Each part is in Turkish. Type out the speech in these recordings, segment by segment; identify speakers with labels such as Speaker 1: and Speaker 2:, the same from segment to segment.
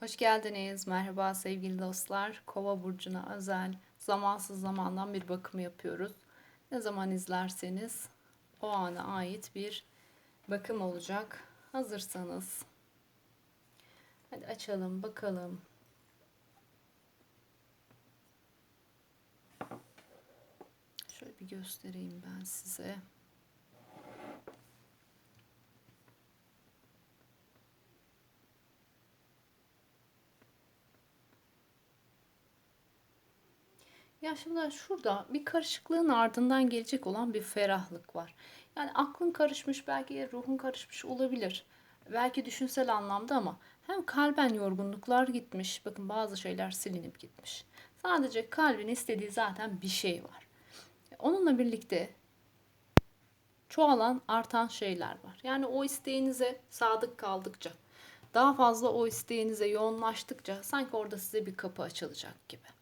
Speaker 1: Hoş geldiniz. Merhaba sevgili dostlar. Kova burcuna özel zamansız zamandan bir bakım yapıyoruz. Ne zaman izlerseniz o ana ait bir bakım olacak. Hazırsanız hadi açalım bakalım. Şöyle bir göstereyim ben size. Ya şimdi şurada bir karışıklığın ardından gelecek olan bir ferahlık var. Yani aklın karışmış, belki ruhun karışmış olabilir. Belki düşünsel anlamda ama hem kalben yorgunluklar gitmiş. Bakın bazı şeyler silinip gitmiş. Sadece kalbin istediği zaten bir şey var. Onunla birlikte çoğalan, artan şeyler var. Yani o isteğinize sadık kaldıkça, daha fazla o isteğinize yoğunlaştıkça sanki orada size bir kapı açılacak gibi.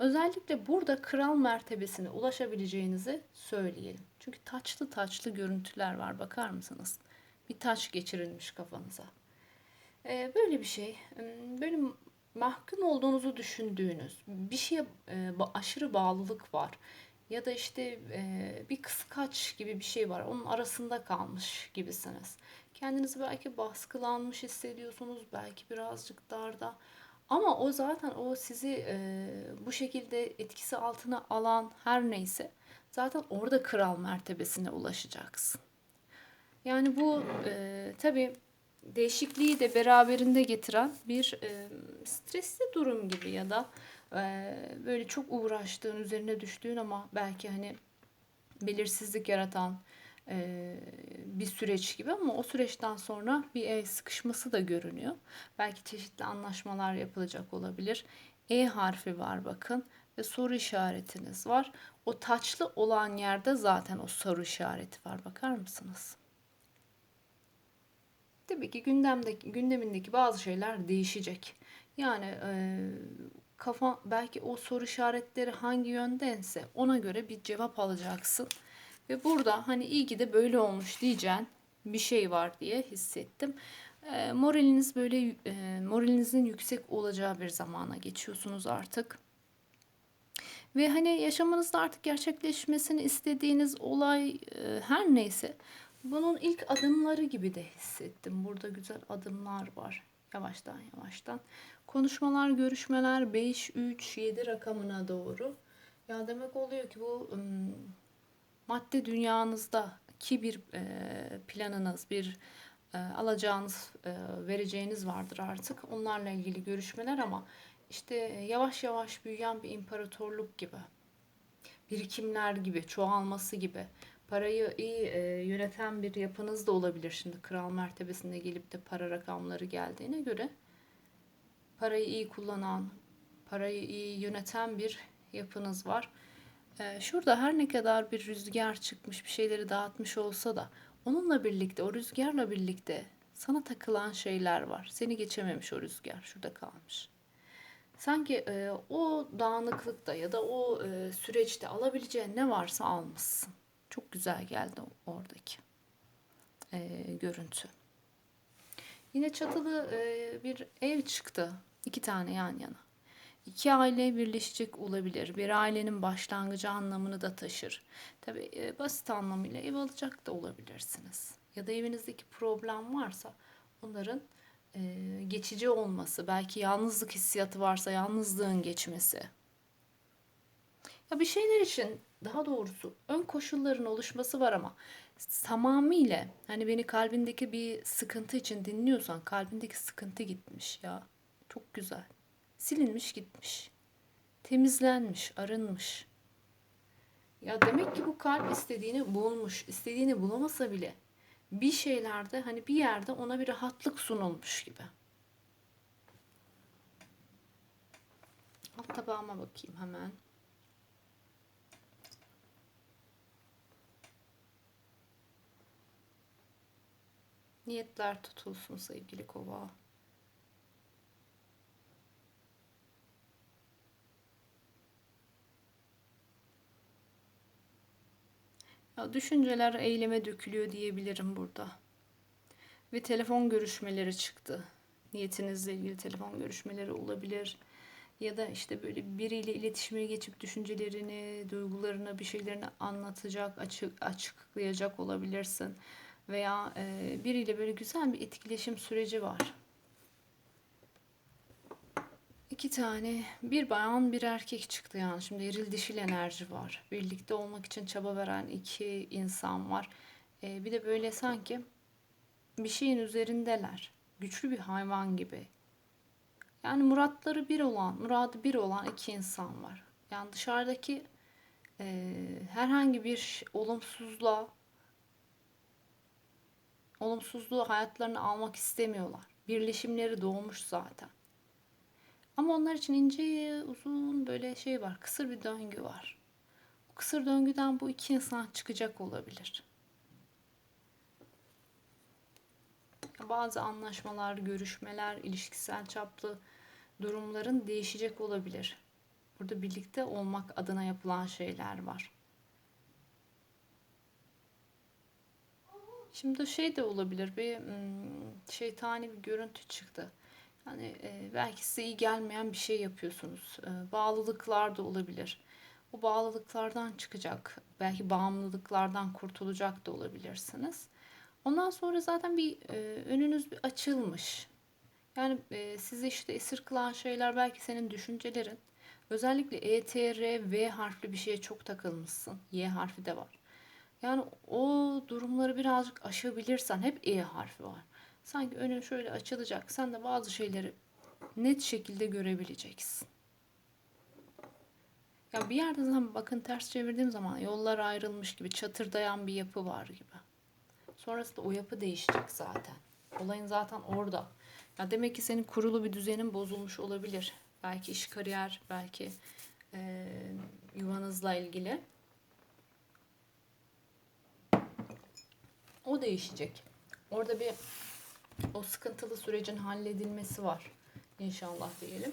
Speaker 1: Özellikle burada kral mertebesine ulaşabileceğinizi söyleyelim. Çünkü taçlı taçlı görüntüler var bakar mısınız? Bir taç geçirilmiş kafanıza. Ee, böyle bir şey, böyle mahkum olduğunuzu düşündüğünüz bir şeye e, aşırı bağlılık var. Ya da işte e, bir kıskaç gibi bir şey var. Onun arasında kalmış gibisiniz. Kendinizi belki baskılanmış hissediyorsunuz. Belki birazcık darda. Ama o zaten o sizi e, bu şekilde etkisi altına alan her neyse zaten orada kral mertebesine ulaşacaksın. Yani bu e, tabi değişikliği de beraberinde getiren bir e, stresli durum gibi ya da e, böyle çok uğraştığın üzerine düştüğün ama belki hani belirsizlik yaratan bir süreç gibi ama o süreçten sonra bir el sıkışması da görünüyor. Belki çeşitli anlaşmalar yapılacak olabilir. E harfi var bakın ve soru işaretiniz var. O taçlı olan yerde zaten o soru işareti var. Bakar mısınız? Tabii ki gündemdeki gündemindeki bazı şeyler değişecek. Yani e, kafa belki o soru işaretleri hangi yöndense ona göre bir cevap alacaksın. Ve burada hani iyi ki de böyle olmuş diyeceğin bir şey var diye hissettim. E, moraliniz böyle e, moralinizin yüksek olacağı bir zamana geçiyorsunuz artık. Ve hani yaşamınızda artık gerçekleşmesini istediğiniz olay e, her neyse bunun ilk adımları gibi de hissettim. Burada güzel adımlar var. Yavaştan yavaştan. Konuşmalar, görüşmeler 5, 3, 7 rakamına doğru. Ya demek oluyor ki bu madde dünyanızda ki bir e, planınız, bir e, alacağınız, e, vereceğiniz vardır artık. Onlarla ilgili görüşmeler ama işte yavaş yavaş büyüyen bir imparatorluk gibi, birikimler gibi, çoğalması gibi, parayı iyi e, yöneten bir yapınız da olabilir. Şimdi kral mertebesinde gelip de para rakamları geldiğine göre parayı iyi kullanan, parayı iyi yöneten bir yapınız var. Ee, şurada her ne kadar bir rüzgar çıkmış bir şeyleri dağıtmış olsa da onunla birlikte o rüzgarla birlikte sana takılan şeyler var. Seni geçememiş o rüzgar şurada kalmış. Sanki e, o dağınıklıkta ya da o e, süreçte alabileceğin ne varsa almışsın. Çok güzel geldi oradaki e, görüntü. Yine çatılı e, bir ev çıktı. iki tane yan yana. İki aile birleşecek olabilir. Bir ailenin başlangıcı anlamını da taşır. Tabi e, basit anlamıyla ev alacak da olabilirsiniz. Ya da evinizdeki problem varsa onların e, geçici olması, belki yalnızlık hissiyatı varsa yalnızlığın geçmesi. Ya bir şeyler için daha doğrusu ön koşulların oluşması var ama tamamıyla hani beni kalbindeki bir sıkıntı için dinliyorsan kalbindeki sıkıntı gitmiş ya. Çok güzel. Silinmiş gitmiş. Temizlenmiş, arınmış. Ya demek ki bu kalp istediğini bulmuş. istediğini bulamasa bile bir şeylerde hani bir yerde ona bir rahatlık sunulmuş gibi. Alt tabağıma bakayım hemen. Niyetler tutulsun sevgili kova. Düşünceler eyleme dökülüyor diyebilirim burada. Ve telefon görüşmeleri çıktı. Niyetinizle ilgili telefon görüşmeleri olabilir. Ya da işte böyle biriyle iletişime geçip düşüncelerini, duygularını, bir şeylerini anlatacak, açık, açıklayacak olabilirsin. Veya e, biriyle böyle güzel bir etkileşim süreci var. İki tane, bir bayan bir erkek çıktı yani. Şimdi eril dişil enerji var. Birlikte olmak için çaba veren iki insan var. E, bir de böyle sanki bir şeyin üzerindeler. Güçlü bir hayvan gibi. Yani muratları bir olan, muradı bir olan iki insan var. Yani dışarıdaki e, herhangi bir olumsuzluğa, olumsuzluğu hayatlarını almak istemiyorlar. Birleşimleri doğmuş zaten. Ama onlar için ince, uzun böyle şey var, kısır bir döngü var. O kısır döngüden bu iki insan çıkacak olabilir. Bazı anlaşmalar, görüşmeler, ilişkisel çaplı durumların değişecek olabilir. Burada birlikte olmak adına yapılan şeyler var. Şimdi şey de olabilir bir hmm, şeytani bir görüntü çıktı. Yani e, belki size iyi gelmeyen bir şey yapıyorsunuz. E, bağlılıklar da olabilir. O bağlılıklardan çıkacak, belki bağımlılıklardan kurtulacak da olabilirsiniz. Ondan sonra zaten bir e, önünüz bir açılmış. Yani e, sizi işte esir kılan şeyler belki senin düşüncelerin. Özellikle E, T, R, V harfli bir şeye çok takılmışsın. Y harfi de var. Yani o durumları birazcık aşabilirsen hep E harfi var. Sanki önün şöyle açılacak. Sen de bazı şeyleri net şekilde görebileceksin. Ya bir yerde zaten bakın ters çevirdiğim zaman yollar ayrılmış gibi çatırdayan bir yapı var gibi. Sonrasında o yapı değişecek zaten. Olayın zaten orada. Ya demek ki senin kurulu bir düzenin bozulmuş olabilir. Belki iş kariyer, belki e, yuvanızla ilgili. O değişecek. Orada bir o sıkıntılı sürecin halledilmesi var. İnşallah diyelim.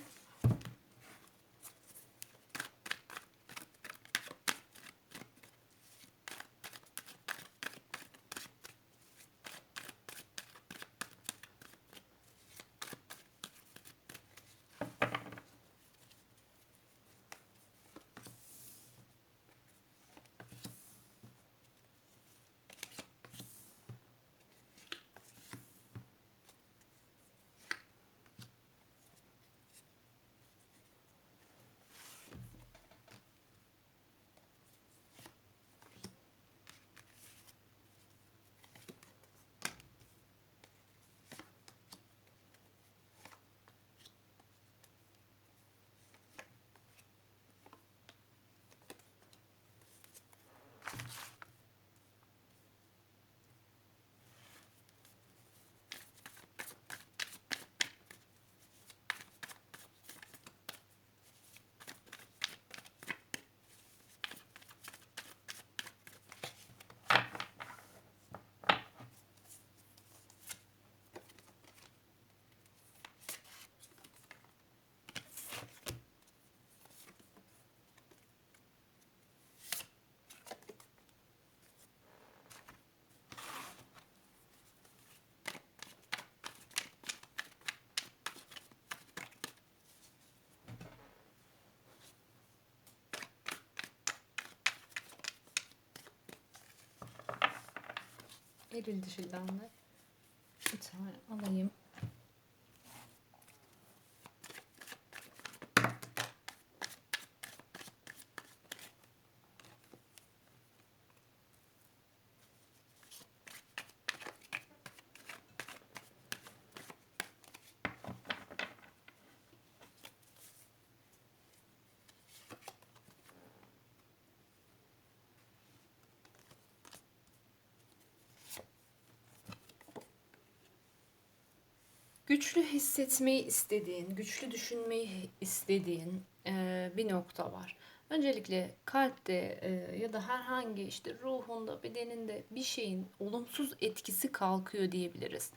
Speaker 1: Eril dişilden de bir tane alayım. Güçlü hissetmeyi istediğin, güçlü düşünmeyi istediğin e, bir nokta var. Öncelikle kalpte e, ya da herhangi işte ruhunda, bedeninde bir şeyin olumsuz etkisi kalkıyor diyebiliriz.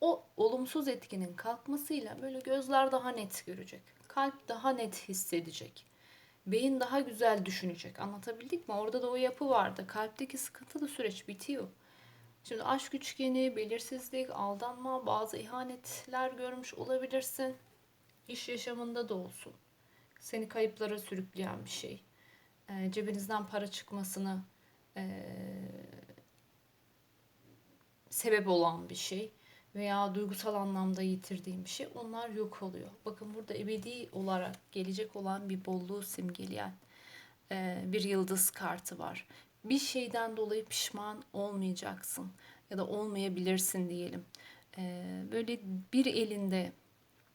Speaker 1: O olumsuz etkinin kalkmasıyla böyle gözler daha net görecek. Kalp daha net hissedecek. Beyin daha güzel düşünecek. Anlatabildik mi? Orada da o yapı vardı. Kalpteki sıkıntılı süreç bitiyor. Şimdi aşk üçgeni, belirsizlik, aldanma, bazı ihanetler görmüş olabilirsin. İş yaşamında da olsun. Seni kayıplara sürükleyen bir şey. E, cebinizden para çıkmasını e, sebep olan bir şey veya duygusal anlamda yitirdiğim bir şey onlar yok oluyor. Bakın burada ebedi olarak gelecek olan bir bolluğu simgeleyen e, bir yıldız kartı var. Bir şeyden dolayı pişman olmayacaksın ya da olmayabilirsin diyelim. E, böyle bir elinde,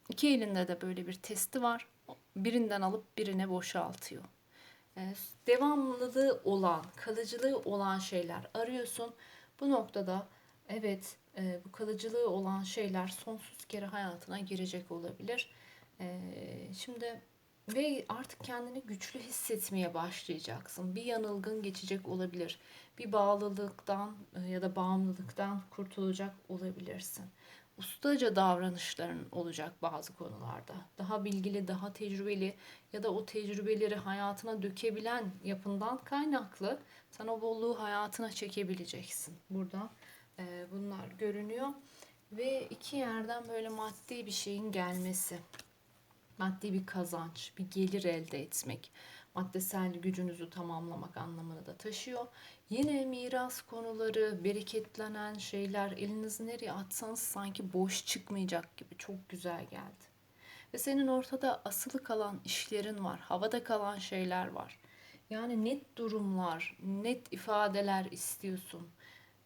Speaker 1: iki elinde de böyle bir testi var. Birinden alıp birine boşaltıyor. E, devamlılığı olan, kalıcılığı olan şeyler arıyorsun. Bu noktada evet e, bu kalıcılığı olan şeyler sonsuz kere hayatına girecek olabilir. E, şimdi ve artık kendini güçlü hissetmeye başlayacaksın. Bir yanılgın geçecek olabilir. Bir bağlılıktan e, ya da bağımlılıktan kurtulacak olabilirsin. Ustaca davranışların olacak bazı konularda. Daha bilgili, daha tecrübeli ya da o tecrübeleri hayatına dökebilen yapından kaynaklı sen o bolluğu hayatına çekebileceksin. Burada e, bunlar görünüyor. Ve iki yerden böyle maddi bir şeyin gelmesi. Maddi bir kazanç, bir gelir elde etmek. Maddesel gücünüzü tamamlamak anlamını da taşıyor. Yine miras konuları, bereketlenen şeyler elinizi nereye atsanız sanki boş çıkmayacak gibi çok güzel geldi. Ve senin ortada asılı kalan işlerin var, havada kalan şeyler var. Yani net durumlar, net ifadeler istiyorsun.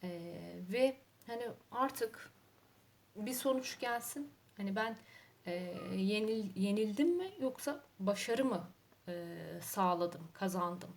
Speaker 1: Ee, ve hani artık bir sonuç gelsin. Hani ben e, yenil, yenildim mi yoksa başarı mı e, sağladım, kazandım?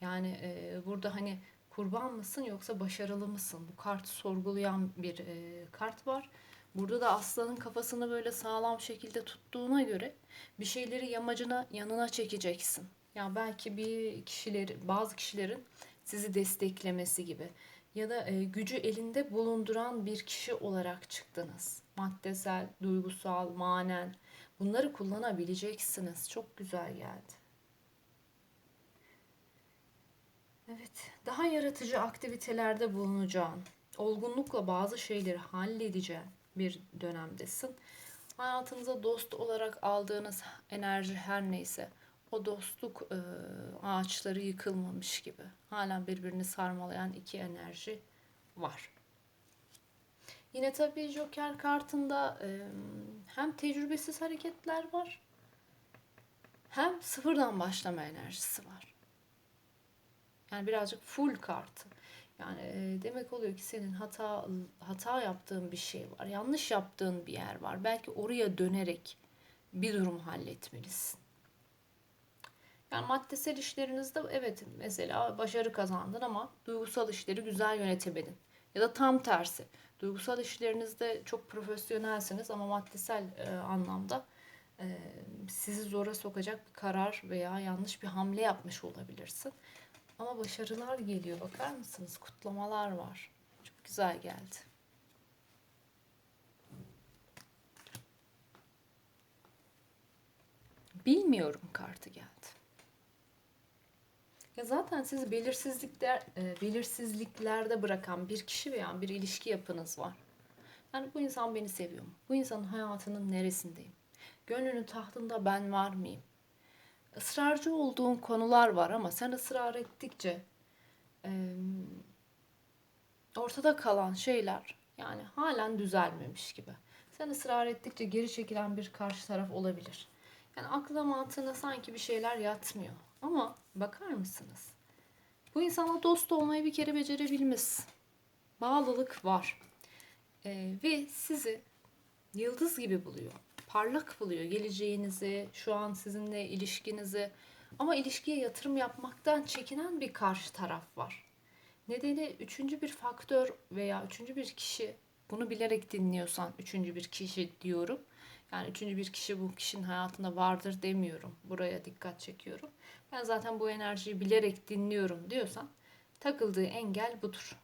Speaker 1: Yani e, burada hani kurban mısın yoksa başarılı mısın? Bu kartı sorgulayan bir e, kart var. Burada da aslanın kafasını böyle sağlam şekilde tuttuğuna göre bir şeyleri yamacına yanına çekeceksin. Ya yani belki bir kişileri, bazı kişilerin sizi desteklemesi gibi ya da e, gücü elinde bulunduran bir kişi olarak çıktınız. Maddesel, duygusal, manen bunları kullanabileceksiniz. Çok güzel geldi. Evet, daha yaratıcı aktivitelerde bulunacağın, olgunlukla bazı şeyleri halledeceğin bir dönemdesin. Hayatınıza dost olarak aldığınız enerji her neyse o dostluk e, ağaçları yıkılmamış gibi. Halen birbirini sarmalayan iki enerji var. Yine tabii Joker kartında e, hem tecrübesiz hareketler var hem sıfırdan başlama enerjisi var. Yani birazcık full kartı. Yani demek oluyor ki senin hata hata yaptığın bir şey var. Yanlış yaptığın bir yer var. Belki oraya dönerek bir durum halletmelisin. Yani maddesel işlerinizde evet mesela başarı kazandın ama duygusal işleri güzel yönetemedin. Ya da tam tersi. Duygusal işlerinizde çok profesyonelsiniz ama maddesel e, anlamda e, sizi zora sokacak bir karar veya yanlış bir hamle yapmış olabilirsin. Ama başarılar geliyor bakar mısınız? Kutlamalar var. Çok güzel geldi. Bilmiyorum kartı geldi. Ya zaten sizi belirsizlikler, e, belirsizliklerde bırakan bir kişi veya bir ilişki yapınız var. Yani bu insan beni seviyor mu? Bu insanın hayatının neresindeyim? Gönlünün tahtında ben var mıyım? Israrcı olduğun konular var ama sen ısrar ettikçe e, ortada kalan şeyler yani halen düzelmemiş gibi. Sen ısrar ettikçe geri çekilen bir karşı taraf olabilir. Yani akla mantığına sanki bir şeyler yatmıyor. Ama bakar mısınız? Bu insana dost olmayı bir kere becerebilmiş. Bağlılık var. Ee, ve sizi yıldız gibi buluyor. Parlak buluyor geleceğinizi, şu an sizinle ilişkinizi. Ama ilişkiye yatırım yapmaktan çekinen bir karşı taraf var. Nedeni üçüncü bir faktör veya üçüncü bir kişi bunu bilerek dinliyorsan üçüncü bir kişi diyorum. Yani üçüncü bir kişi bu kişinin hayatında vardır demiyorum. Buraya dikkat çekiyorum. Ben zaten bu enerjiyi bilerek dinliyorum diyorsan takıldığı engel budur.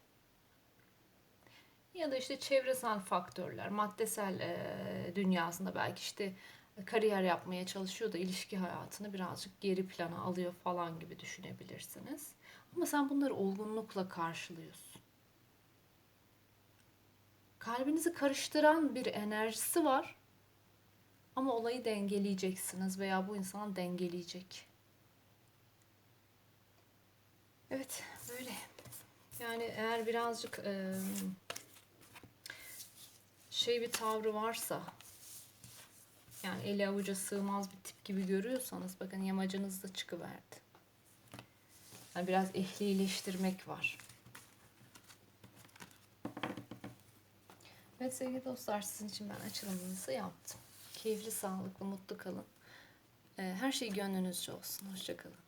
Speaker 1: Ya da işte çevresel faktörler, maddesel e, dünyasında belki işte kariyer yapmaya çalışıyor da ilişki hayatını birazcık geri plana alıyor falan gibi düşünebilirsiniz. Ama sen bunları olgunlukla karşılıyorsun. kalbinizi karıştıran bir enerjisi var. Ama olayı dengeleyeceksiniz veya bu insan dengeleyecek. Evet, böyle. Yani eğer birazcık eee, şey bir tavrı varsa yani eli avuca sığmaz bir tip gibi görüyorsanız bakın yamacınız da çıkıverdi. Yani biraz ehlileştirmek var. Evet sevgili dostlar sizin için ben açılımınızı yaptım. Keyifli, sağlıklı, mutlu kalın. Her şey gönlünüzce olsun. Hoşçakalın.